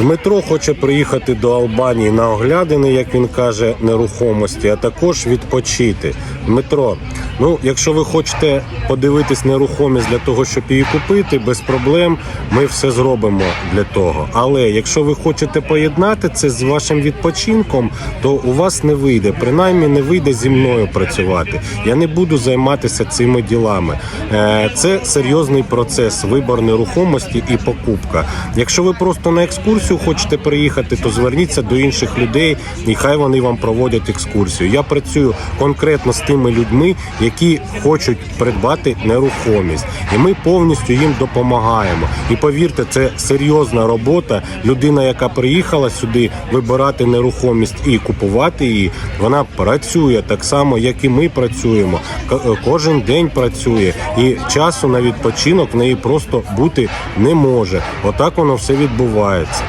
Дмитро хоче приїхати до Албанії на оглядини, як він каже, нерухомості, а також відпочити. Дмитро, ну якщо ви хочете подивитись нерухомість для того, щоб її купити, без проблем ми все зробимо для того. Але якщо ви хочете поєднати це з вашим відпочинком, то у вас не вийде. Принаймні не вийде зі мною працювати. Я не буду займатися цими ділами. Е, Це серйозний процес вибор нерухомості і покупка. Якщо ви просто на екскурсію хочете приїхати, то зверніться до інших людей, і хай вони вам проводять екскурсію. Я працюю конкретно з тими людьми, які хочуть придбати нерухомість, і ми повністю їм допомагаємо. І повірте, це серйозна робота. Людина, яка приїхала сюди вибирати нерухомість і купувати її, вона працює так само, як і ми працюємо. Е, Кожен день працює, і часу на відпочинок в неї просто бути не може. Отак воно все відбувається.